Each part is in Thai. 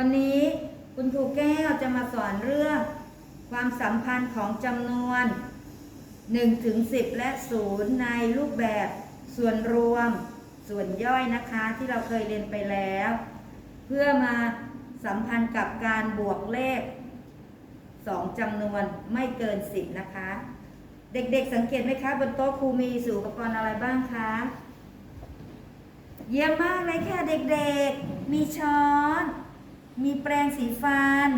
วันนี้คุณครูแก้วจะมาสอนเรื่อง ความสัมพันธ์ของจำนวน1ถึง10 และ 0 ในรูปแบบส่วนรวม ส่วนย่อยนะคะที่เราเคยเรียนไปแล้ว เพื่อมาสัมพันธ์กับการบวกเลข 2จำนวนไม่เกิน 10 นะคะ เด็กๆสังเกตไหมคะบนโต๊ะครูมีสื่อุปกรณ์อะไรบ้างคะ เยี่ยมมากเลยค่ะเด็กๆ มีช้อน มีแปรงสีฟัน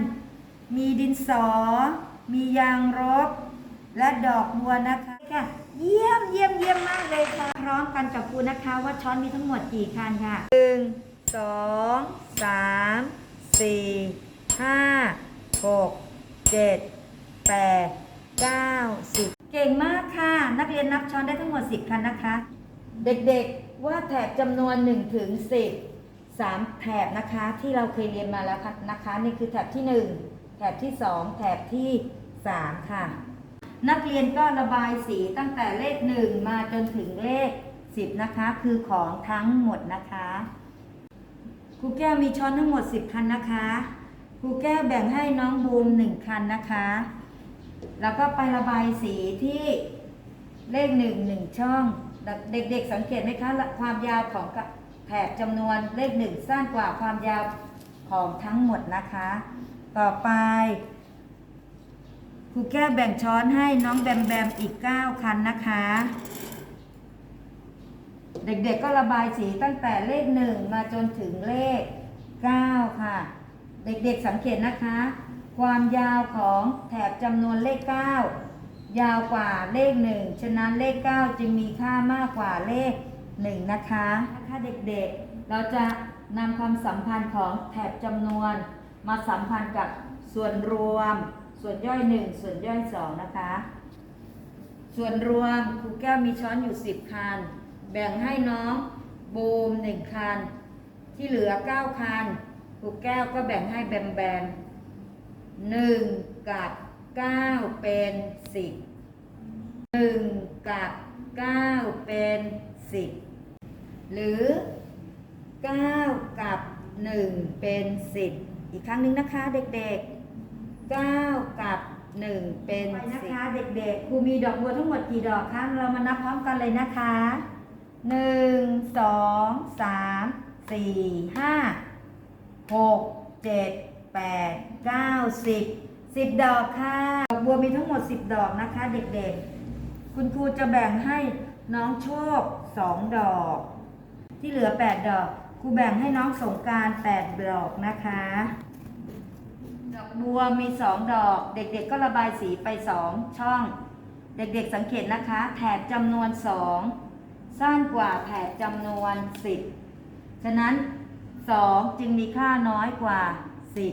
มีดินสอ มียางรบ และดอกบัวนะคะค่ะ เยี่ยมเยี่ยมเยี่ยมมากเลยค่ะ พร้อมกันกับครูนะคะว่าช้อนมีทั้งหมดกี่คันค่ะหนึ่งสองสามสี่ห้าหกเจ็ดแปดเก้าสิบเก่งมากค่ะ นักเรียนนับช้อนได้ทั้งหมดสิบคันนะคะ เด็กๆว่าแถบจำนวน1ถึง10 3 แถบนะคะที่เราเคยเรียนมาแล้วค่ะนะคะนี่คือแถบที่ 1 แถบที่ 2 แถบที่ 3 ค่ะ นักเรียนก็ระบายสีตั้งแต่เลข 1 มาจนถึงเลข 10 นะคะ คือของทั้งหมดนะคะครูแก้วมีช้อนทั้งหมด 10 คันนะคะครูแก้วแบ่งให้น้องบูม1 คันนะคะ แล้วก็ไประบายสีที่เลขหนึ่งหนึ่งช่อง เด็กๆสังเกตไหมคะความยาวของ แถบจำนวนเลขหนึ่งสั้นกว่าความยาวของทั้งหมดนะคะ ต่อไปครูแก้วแบ่งช้อนให้น้องแบมแบมอีก 9 คันนะคะ เด็กๆก็ระบายสีตั้งแต่เลขหนึ่งมาจนถึงเลข 9 ค่ะ เด็กๆสังเกตนะคะ ความยาวของแถบจำนวนเลข 9 ยาวกว่าเลข 1 ฉะนั้นเลข 9 จึงมีค่ามากกว่าเลข 1นะคะนะคะเด็กๆ เราจะนำความสัมพันธ์ของแถบจำนวนมาสัมพันธ์กับส่วนรวม ส่วนย่อย1ส่วนย่อย2นะคะ ส่วนรวมครูแก้วมีช้อนอยู่10คัน แบ่งให้น้องบูม1คัน ที่เหลือ9คันครูแก้วก็แบ่งให้แบมแบม1กับ9เป็น10 1กับ9เป็น10 หรือ 9 กับ 1 เป็น 10 อีกครั้งหนึ่งนะคะเด็กๆ 9 กับ 1 เป็นไปนะคะเด็กๆ ครูมีดอกบัวทั้งหมดกี่ดอกคะ เรามานับพร้อมกันเลยนะคะ1 2 3 4 5 6 7 8 9 10 10ดอกค่ะ ดอกบัวมีทั้งหมด10ดอกนะคะเด็กๆ คุณครูจะแบ่งให้น้องโชค2ดอก ที่เหลือ 8 ดอกครูแบ่งให้น้องสงการ8ดอกนะคะ ดอกบัวมี 2 ดอก เด็กๆก็ระบายสีไป 2 ช่อง เด็กๆสังเกตนะคะ แถบจำนวน 2 สั้นกว่าแถบจำนวน 10 ฉะนั้น 2 จึงมีค่าน้อยกว่า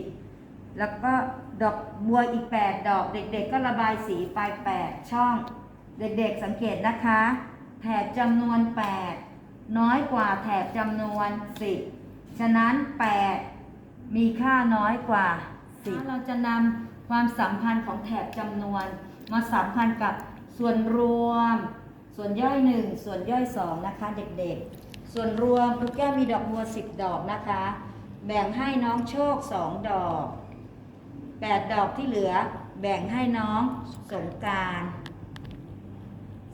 10 แล้วก็ดอกบัวอีก 8 ดอก เด็กๆ ก็ระบายสีไป 8 ช่อง เด็กๆสังเกตนะคะ แถบจำนวน 8 น้อยกว่าแถบจำนวน 10 ฉะนั้น 8 มีค่าน้อยกว่า 10 เราจะนำความสัมพันธ์ของแถบจำนวน มาสัมพันธ์กับส่วนรวม ส่วนย่อย 1 ส่วนย่อย 2 นะคะเด็กๆ ส่วนรวมครูแก้วมีดอกบัว 10 ดอกนะคะ แบ่งให้น้องโชค 2 ดอก 8 ดอกที่เหลือแบ่งให้น้องสงกราร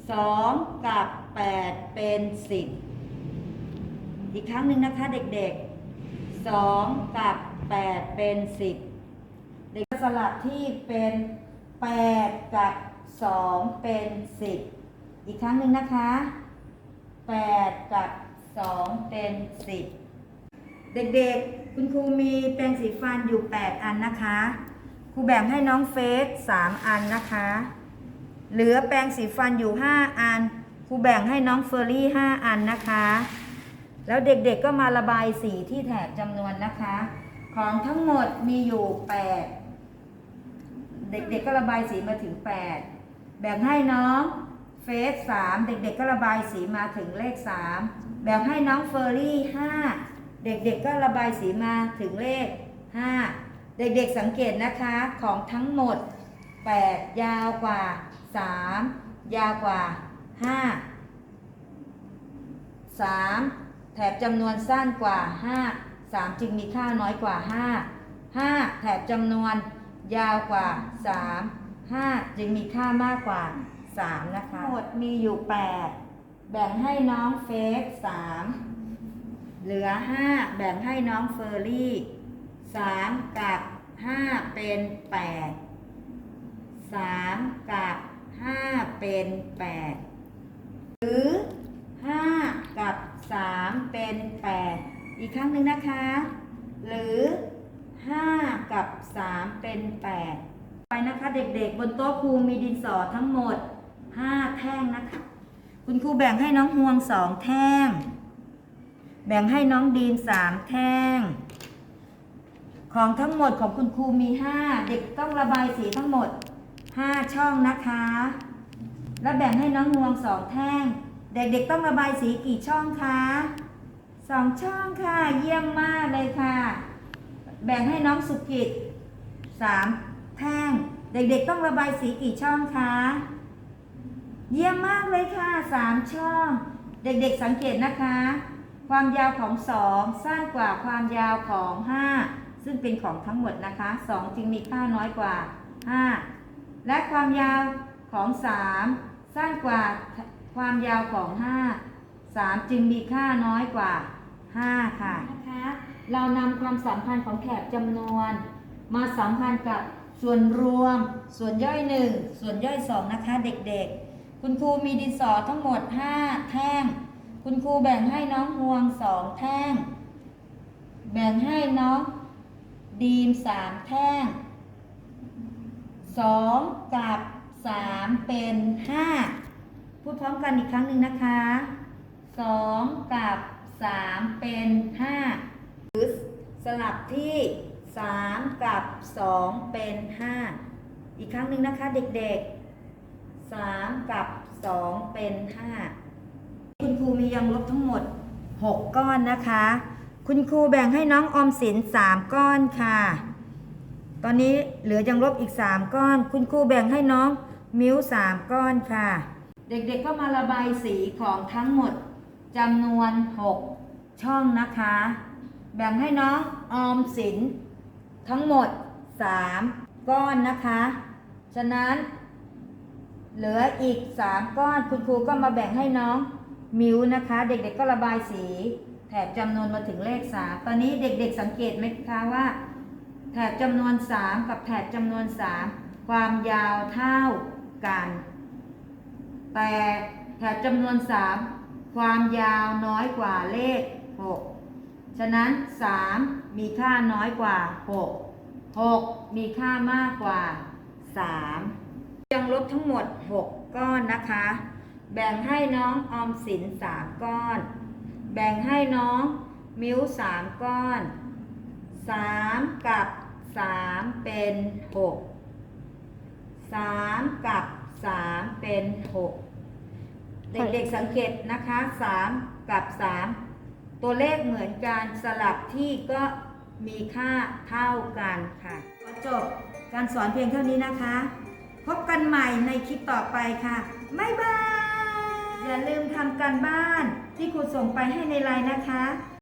2 กับ 8 เป็น 10 อีกครั้งหนึ่งนะคะเด็กๆ 2 กับ 8 เป็น 10 เด็กสลับที่เป็น 8 กับ 2 เป็น 10 อีกครั้งหนึ่งนะคะ 8 กับ 2 เป็น 10 เด็กๆ คุณครูมีแปรงสีฟันอยู่ 8 อันนะคะ ครูแบ่งให้น้องเฟส3 อันนะคะ เหลือแปรงสีฟันอยู่ 5 อัน ครูแบ่งให้น้องเฟอร์รี่ 5 อันนะคะ แล้วเด็กๆก็มาระบายสีที่แถบจำนวนนะคะ ของทั้งหมดมีอยู่8เด็กๆก็ระบายสีมาถึง8แบ่งให้น้องเฟส3เด็กๆก็ระบายสีมาถึงเลข3แบ่งให้น้องเฟอร์รี่5เด็กๆก็ระบายสีมาถึงเลข5เด็กๆสังเกตนะคะของทั้งหมด8ยาวกว่า3ยาวกว่า5 3 แถบจำนวนสั้นกว่า 5 3 จึงมีค่าน้อยกว่า 5 5 แถบจำนวนยาวกว่า 3 5 จึงมีค่ามากกว่า 3 นะคะหมดมีอยู่ 8 แบ่งให้น้องเฟส3เหลือ 5 แบ่งให้น้องเฟอร์รี่ 3 กับ 5 เป็น 8 3 กับ 5 เป็น 8 หรือ 5 เป็น 8 อีกครั้งหนึ่งนะคะ หรือ 5 กับ 3 เป็น 8 ไปนะคะเด็กๆ บนโต๊ะครูมีดินสอทั้งหมด 5 แท่งนะคะ คุณครูแบ่งให้น้องห่วง 2 แท่ง แบ่งให้น้องดีน3แท่ง ของทั้งหมดของคุณครูมี 5 เด็กต้องระบายสีทั้งหมด 5 ช่องนะคะ แล้วแบ่งให้น้องงวงสองแท่งเด็กๆ ต้องระบายสีกี่ช่องคะ สองช่องค่ะ เยี่ยมมากเลยค่ะ แบ่งให้น้องสุกิตสามแท่ง เด็กๆต้องระบายสีกี่ช่องคะ เยี่ยมมากเลยค่ะสามช่อง เด็กๆสังเกตนะคะ ความยาวของสองสั้นกว่าความยาวของห้าซึ่งเป็นของทั้งหมดนะคะสองจึงมีค่าน้อยกว่าห้าและความยาวของสามสั้นกว่าความยาวของห้า สามจึงมีค่าน้อยกว่าห้าค่ะนะคะเรานำความสัมพันธ์ของแถบจำนวน มาสัมพันธ์กับส่วนรวม ส่วนย่อยหนึ่งส่วนย่อยสองนะคะ เด็กๆ คุณครูมีดินสอทั้งหมด 5 แท่ง คุณครูแบ่งให้น้องห่วงสองแท่ง แบ่งให้น้องดีมสามแท่งสองกับสามเป็นห้าพูดพร้อมกันอีกครั้งหนึ่งนะคะ สองกับสามเป็นห้าหรือสลับที่สามกับสองเป็นห้าอีกครั้งหนึ่งนะคะเด็กๆสามกับสองเป็นห้าคุณครูมียังลบทั้งหมด 6 ก้อนนะคะ คุณครูแบ่งให้น้องออมสิน 3 ก้อนค่ะ ตอนนี้เหลือยังลบอีก 3 ก้อน คุณครูแบ่งให้น้องมิ้ว 3 ก้อนค่ะ เด็กๆก็มาระบายสีของทั้งหมด จำนวน 6 ช่องนะคะ แบ่งให้น้องออมสิน ทั้งหมด 3 ก้อนนะคะ ฉะนั้น เหลืออีก 3 ก้อนคุณครูก็มาแบ่งให้น้องมิวนะคะ เด็กๆก็ระบายสี แถบจำนวนมาถึงเลข 3 ตอนนี้เด็กๆสังเกตไหมคะว่า แถบจำนวน 3 กับแถบจำนวน 3 ความยาวเท่ากัน แต่แถบจำนวน 3 ความยาวน้อยกว่าเลข 6 ฉะนั้น 3 มีค่าน้อยกว่า 6 6 มีค่ามากกว่า 3 ยังลบทั้งหมด 6 ก้อนนะคะ แบ่งให้น้องออมสิน 3 ก้อน แบ่งให้น้องมิ้ว 3 ก้อน 3 กับ 3 เป็น 6 3 กับ 3 เป็น 6 เด็กๆสังเกตนะคะ3กับ3ตัวเลขเหมือนกันสลับที่ก็มีค่าเท่ากันค่ะขอจบการสอนเพียงเท่านี้นะคะ พบกันใหม่ในคลิปต่อไปค่ะบ๊ายบายอย่าลืมทำการบ้านที่ครูส่งไปให้ในไลน์นะคะ